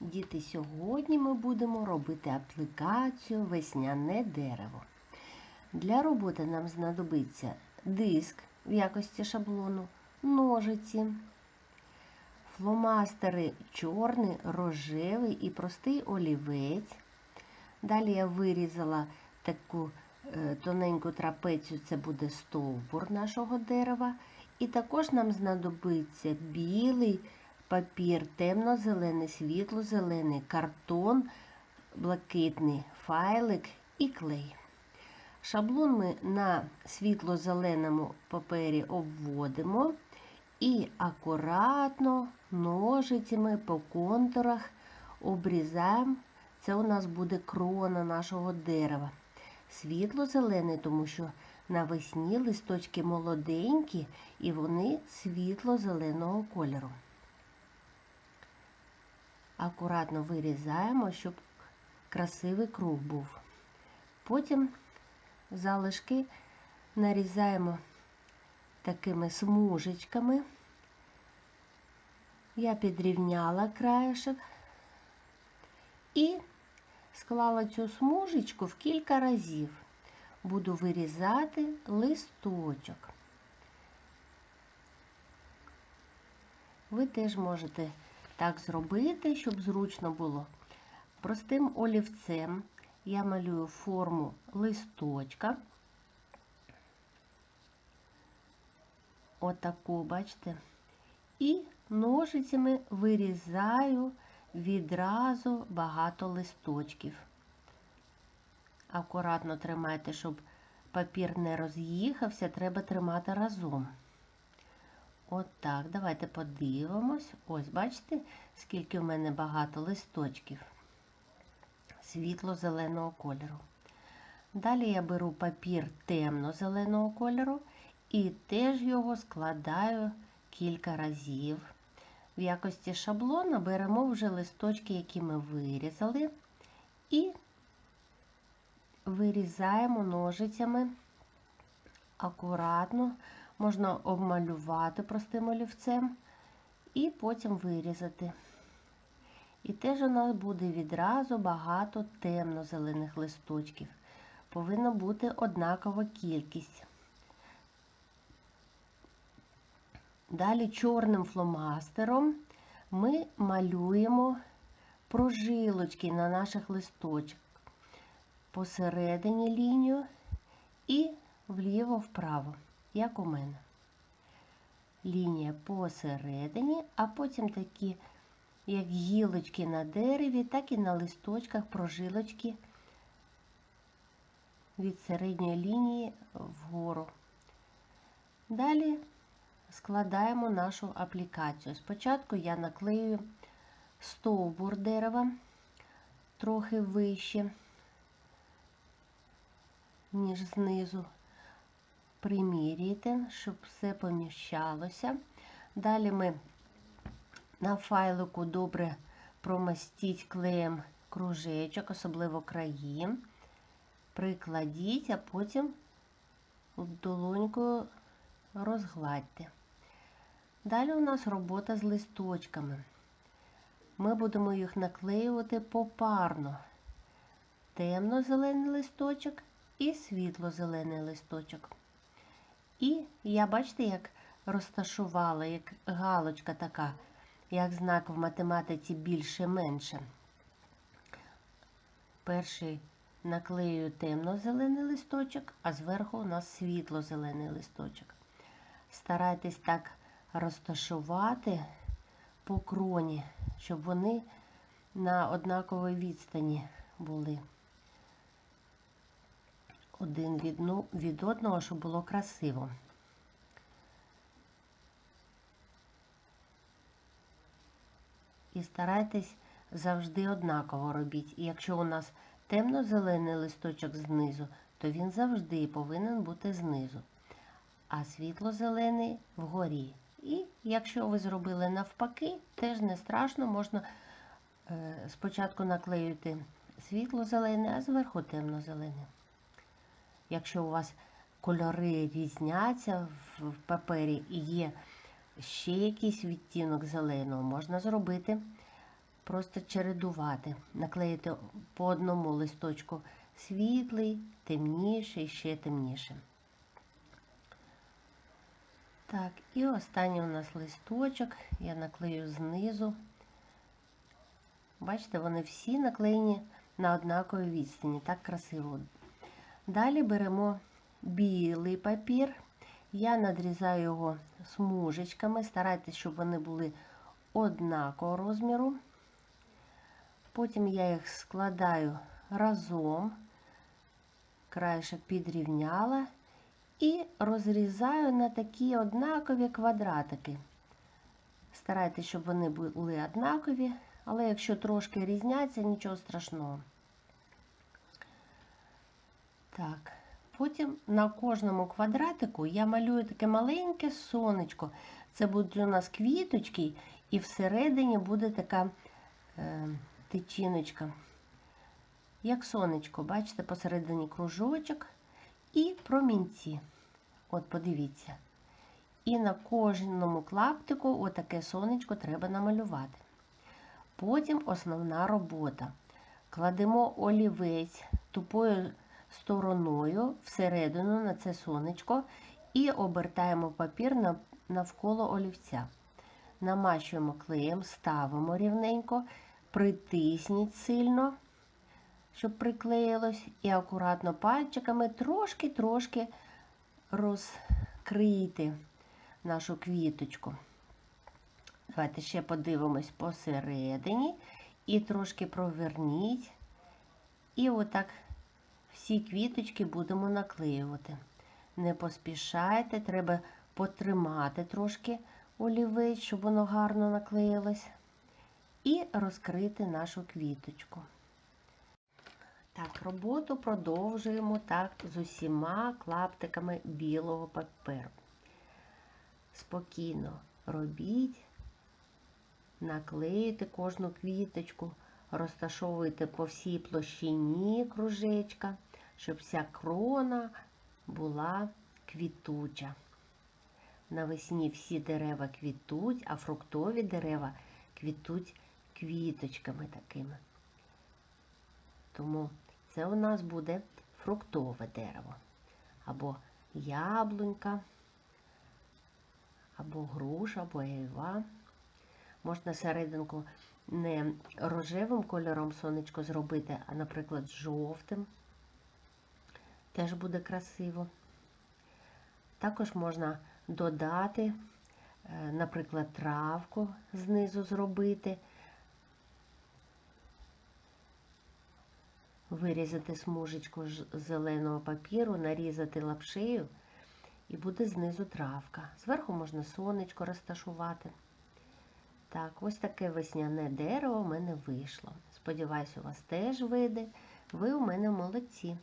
Діти, сьогодні ми будемо робити аплікацію весняне дерево. Для роботи нам знадобиться диск в якості шаблону, ножиці, фломастери чорний, рожевий і простий олівець. Далі я вирізала таку е, тоненьку трапецію, це буде стовбур нашого дерева. І також нам знадобиться білий папір, темно-зелений, світло-зелений, картон, блакитний файлик і клей. Шаблон ми на світло-зеленому папері обводимо і акуратно ножицями по контурах обрізаємо. Це у нас буде крона нашого дерева. Світло-зелений, тому що навесні листочки молоденькі і вони світло-зеленого кольору. Акуратно вирізаємо, щоб красивий круг був. Потім залишки нарізаємо такими смужечками. Я підрівняла краєшок і склала цю смужечку в кілька разів. Буду вирізати листочок. Ви теж можете так зробити, щоб зручно було. Простим олівцем я малюю форму листочка. Отаку, бачите? І ножицями вирізаю відразу багато листочків. Акуратно тримайте, щоб папір не роз'їхався, треба тримати разом. От давайте подивимось. Ось, бачите, скільки в мене багато листочків світло-зеленого кольору. Далі я беру папір темно-зеленого кольору і теж його складаю кілька разів. В якості шаблона беремо вже листочки, які ми вирізали, і вирізаємо ножицями акуратно, можна обмалювати простим олівцем і потім вирізати. І теж у нас буде відразу багато темно-зелених листочків. Повинна бути однакова кількість. Далі чорним фломастером ми малюємо прожилочки на наших листочках. Посередині лінію і вліво-вправо, як у мене. Лінія посередині, а потім такі, як гілочки на дереві, так і на листочках прожилочки від середньої лінії вгору. Далі складаємо нашу аплікацію. Спочатку я наклею стовбур дерева трохи вище, ніж знизу. Примірюйте, щоб все поміщалося. Далі ми на файлику добре промастіть клеєм кружечок, особливо краї. Прикладіть, а потім долонькою розгладьте. Далі у нас робота з листочками. Ми будемо їх наклеювати попарно. Темно-зелений листочок і світло-зелений листочок. І я, бачите, як розташувала, як галочка така, як знак в математиці більше-менше. Перший наклею темно-зелений листочок, а зверху у нас світло-зелений листочок. Старайтесь так розташувати по кроні, щоб вони на однаковій відстані були один від, ну, від одного, щоб було красиво. І старайтесь завжди однаково робіть. І якщо у нас темно-зелений листочок знизу, то він завжди повинен бути знизу, а світло-зелений вгорі. І якщо ви зробили навпаки, теж не страшно, можна е, спочатку наклеїти світло-зелений, а зверху темно-зелений. Якщо у вас кольори різняться в папері і є ще якийсь відтінок зеленого, можна зробити просто чередувати, наклеїти по одному листочку світлий, темніший, ще темніший. Так, і останній у нас листочок, я наклею знизу. Бачите, вони всі наклеєні на однаковій відстані, так красиво. Далі беремо білий папір, я надрізаю його смужечками, старайтесь, щоб вони були однакового розміру. Потім я їх складаю разом, краєшок підрівняла і розрізаю на такі однакові квадратики. Старайтесь, щоб вони були однакові, але якщо трошки різняться, нічого страшного. Так, потім на кожному квадратику я малюю таке маленьке сонечко. Це будуть у нас квіточки, і всередині буде така е, тичиночка, як сонечко, бачите, посередині кружочок і промінці. От подивіться. І на кожному клаптику отаке сонечко треба намалювати. Потім основна робота. Кладемо олівець тупою стороною всередину на це сонечко і обертаємо папір навколо олівця. Намащуємо клеєм, ставимо рівненько, притисніть сильно, щоб приклеїлось, і акуратно пальчиками трошки-трошки розкрийте нашу квіточку. Давайте ще подивимось посередині і трошки проверніть. І отак всі квіточки будемо наклеювати. Не поспішайте, треба потримати трошки олівець, щоб воно гарно наклеїлось. І розкрити нашу квіточку. Так, роботу продовжуємо так з усіма клаптиками білого паперу. Спокійно робіть, наклеїте кожну квіточку, розташовуйте по всій площині кружечка, щоб вся крона була квітуча. Навесні всі дерева квітуть, а фруктові дерева квітуть квіточками такими. Тому це у нас буде фруктове дерево. Або яблунька, або груша, або айва. Можна серединку не рожевим кольором сонечко зробити, а, наприклад, жовтим. Теж буде красиво. Також можна додати, е, наприклад, травку знизу зробити, вирізати смужечку зеленого папіру, нарізати лапшею, і буде знизу травка. Зверху можна сонечко розташувати. Так, ось таке весняне дерево в мене вийшло. Сподіваюсь, у вас теж вийде. Ви у мене молодці.